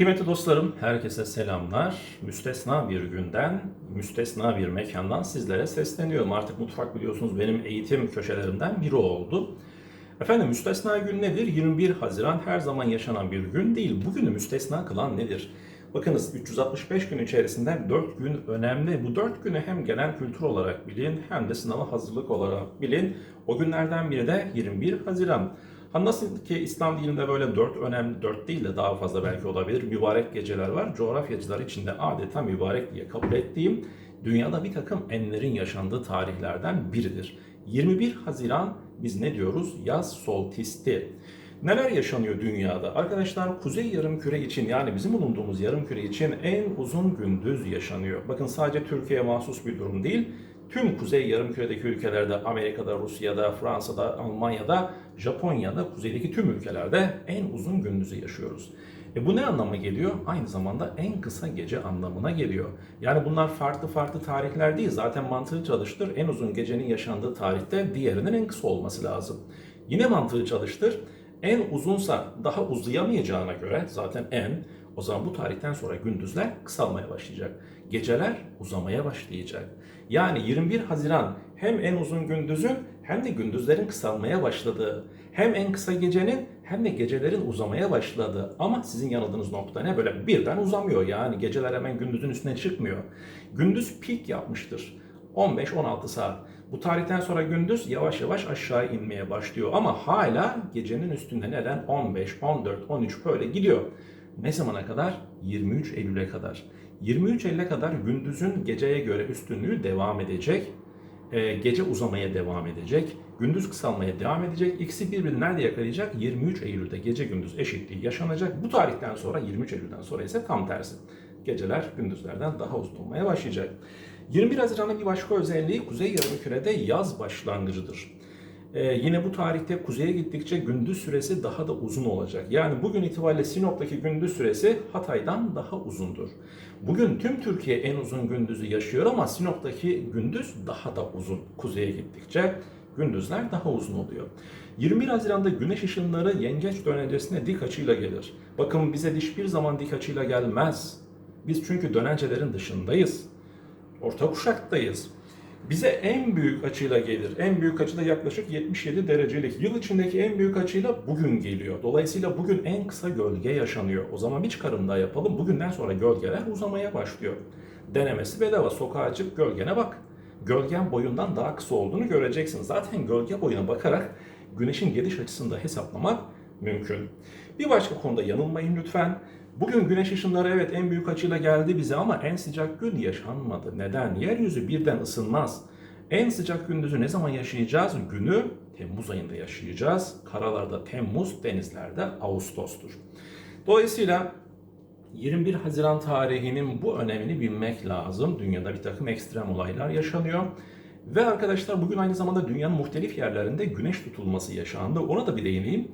Kıymetli dostlarım, herkese selamlar. Müstesna bir günden, müstesna bir mekandan sizlere sesleniyorum. Artık mutfak biliyorsunuz benim eğitim köşelerimden biri oldu. Efendim müstesna gün nedir? 21 Haziran her zaman yaşanan bir gün değil. Bugünü müstesna kılan nedir? Bakınız 365 gün içerisinde 4 gün önemli. Bu 4 günü hem genel kültür olarak bilin hem de sınava hazırlık olarak bilin. O günlerden biri de 21 Haziran. Ha nasıl ki İslam dininde böyle dört önemli, dört değil de daha fazla belki olabilir mübarek geceler var. Coğrafyacılar içinde adeta mübarek diye kabul ettiğim dünyada bir takım enlerin yaşandığı tarihlerden biridir. 21 Haziran biz ne diyoruz? Yaz solstisti. Neler yaşanıyor dünyada? Arkadaşlar Kuzey Yarımküre için yani bizim bulunduğumuz yarımküre için en uzun gündüz yaşanıyor. Bakın sadece Türkiye'ye mahsus bir durum değil. Tüm Kuzey Yarımküre'deki ülkelerde, Amerika'da, Rusya'da, Fransa'da, Almanya'da, Japonya'da, kuzeydeki tüm ülkelerde en uzun gündüzü yaşıyoruz. E bu ne anlama geliyor? Aynı zamanda en kısa gece anlamına geliyor. Yani bunlar farklı farklı tarihler değil. Zaten mantığı çalıştır. En uzun gecenin yaşandığı tarihte diğerinin en kısa olması lazım. Yine mantığı çalıştır. En uzunsa daha uzayamayacağına göre zaten en o zaman bu tarihten sonra gündüzler kısalmaya başlayacak. Geceler uzamaya başlayacak. Yani 21 Haziran hem en uzun gündüzün hem de gündüzlerin kısalmaya başladığı, hem en kısa gecenin hem de gecelerin uzamaya başladığı. Ama sizin yanıldığınız nokta ne? Böyle birden uzamıyor yani geceler hemen gündüzün üstüne çıkmıyor. Gündüz peak yapmıştır. 15-16 saat. Bu tarihten sonra gündüz yavaş yavaş aşağı inmeye başlıyor ama hala gecenin üstünde neden 15, 14, 13 böyle gidiyor. Ne zamana kadar? 23 Eylül'e kadar. 23 Eylül'e kadar gündüzün geceye göre üstünlüğü devam edecek. Ee, gece uzamaya devam edecek. Gündüz kısalmaya devam edecek. İkisi birbirini nerede yakalayacak? 23 Eylül'de gece gündüz eşitliği yaşanacak. Bu tarihten sonra 23 Eylül'den sonra ise tam tersi. Geceler gündüzlerden daha uzun olmaya başlayacak. 21 Haziran'ın bir başka özelliği Kuzey Yarımküre'de yaz başlangıcıdır. Ee, yine bu tarihte kuzeye gittikçe gündüz süresi daha da uzun olacak. Yani bugün itibariyle Sinop'taki gündüz süresi Hatay'dan daha uzundur. Bugün tüm Türkiye en uzun gündüzü yaşıyor ama Sinop'taki gündüz daha da uzun. Kuzeye gittikçe gündüzler daha uzun oluyor. 21 Haziran'da güneş ışınları yengeç dönencesine dik açıyla gelir. Bakın bize hiçbir zaman dik açıyla gelmez. Biz çünkü dönencelerin dışındayız. Orta kuşaktayız. Bize en büyük açıyla gelir. En büyük açıda yaklaşık 77 derecelik. Yıl içindeki en büyük açıyla bugün geliyor. Dolayısıyla bugün en kısa gölge yaşanıyor. O zaman bir çıkarım daha yapalım. Bugünden sonra gölgeler uzamaya başlıyor. Denemesi bedava. Sokağa çık gölgene bak. Gölgen boyundan daha kısa olduğunu göreceksin. Zaten gölge boyuna bakarak güneşin geliş açısını da hesaplamak mümkün. Bir başka konuda yanılmayın lütfen. Bugün güneş ışınları evet en büyük açıyla geldi bize ama en sıcak gün yaşanmadı. Neden? Yeryüzü birden ısınmaz. En sıcak gündüzü ne zaman yaşayacağız? Günü Temmuz ayında yaşayacağız. Karalarda Temmuz, denizlerde Ağustos'tur. Dolayısıyla 21 Haziran tarihinin bu önemini bilmek lazım. Dünyada bir takım ekstrem olaylar yaşanıyor. Ve arkadaşlar bugün aynı zamanda dünyanın muhtelif yerlerinde güneş tutulması yaşandı. Ona da bir değineyim.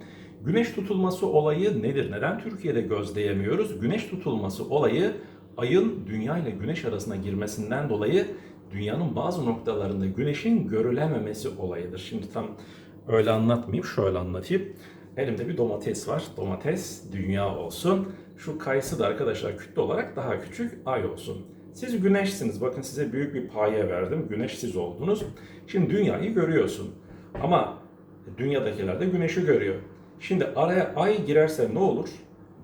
Güneş tutulması olayı nedir? Neden Türkiye'de gözleyemiyoruz? Güneş tutulması olayı ayın dünya ile güneş arasına girmesinden dolayı dünyanın bazı noktalarında güneşin görülememesi olayıdır. Şimdi tam öyle anlatmayayım, şöyle anlatayım. Elimde bir domates var. Domates dünya olsun. Şu kayısı da arkadaşlar kütle olarak daha küçük ay olsun. Siz güneşsiniz. Bakın size büyük bir paye verdim. Güneş siz oldunuz. Şimdi dünyayı görüyorsun. Ama dünyadakiler de güneşi görüyor. Şimdi araya ay girerse ne olur?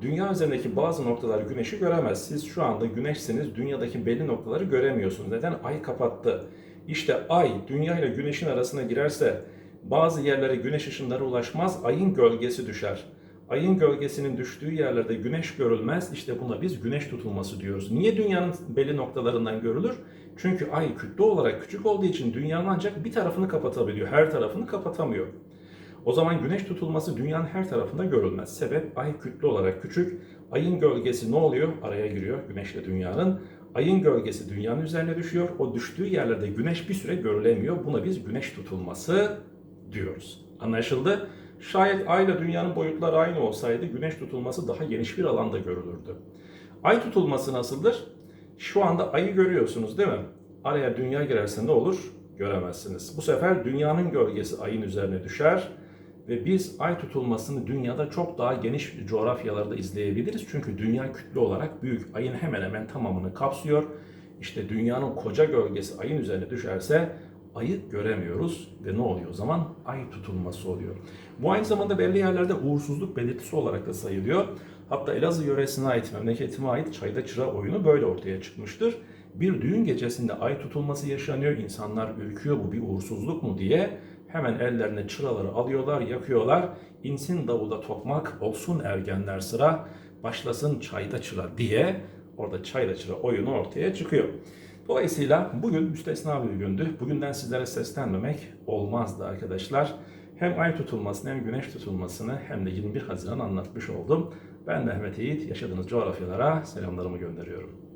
Dünya üzerindeki bazı noktalar güneşi göremez. Siz şu anda güneşsiniz, dünyadaki belli noktaları göremiyorsunuz. Neden? Ay kapattı. İşte ay dünya ile güneşin arasına girerse bazı yerlere güneş ışınları ulaşmaz, ayın gölgesi düşer. Ayın gölgesinin düştüğü yerlerde güneş görülmez. İşte buna biz güneş tutulması diyoruz. Niye dünyanın belli noktalarından görülür? Çünkü ay kütle olarak küçük olduğu için dünyanın ancak bir tarafını kapatabiliyor. Her tarafını kapatamıyor. O zaman güneş tutulması dünyanın her tarafında görülmez. Sebep ay kütle olarak küçük. Ayın gölgesi ne oluyor? Araya giriyor güneşle dünyanın. Ayın gölgesi dünyanın üzerine düşüyor. O düştüğü yerlerde güneş bir süre görülemiyor. Buna biz güneş tutulması diyoruz. Anlaşıldı? Şayet ay ile dünyanın boyutları aynı olsaydı güneş tutulması daha geniş bir alanda görülürdü. Ay tutulması nasıldır? Şu anda ayı görüyorsunuz değil mi? Araya dünya girerse ne olur? Göremezsiniz. Bu sefer dünyanın gölgesi ayın üzerine düşer ve biz ay tutulmasını dünyada çok daha geniş coğrafyalarda izleyebiliriz. Çünkü dünya kütle olarak büyük. Ayın hemen hemen tamamını kapsıyor. İşte dünyanın koca gölgesi ayın üzerine düşerse ayı göremiyoruz ve ne oluyor o zaman? Ay tutulması oluyor. Bu aynı zamanda belli yerlerde uğursuzluk belirtisi olarak da sayılıyor. Hatta Elazığ yöresine ait, memleketime ait çayda çıra oyunu böyle ortaya çıkmıştır. Bir düğün gecesinde ay tutulması yaşanıyor, insanlar ürküyor bu bir uğursuzluk mu diye hemen ellerine çıraları alıyorlar, yakıyorlar. İnsin davulda tokmak, olsun ergenler sıra, başlasın çayda çıra diye orada çayda çıra oyunu ortaya çıkıyor. Dolayısıyla bugün müstesna bir gündü. Bugünden sizlere seslenmemek olmazdı arkadaşlar. Hem ay tutulmasını hem güneş tutulmasını hem de 21 Haziran anlatmış oldum. Ben Mehmet Yiğit. Yaşadığınız coğrafyalara selamlarımı gönderiyorum.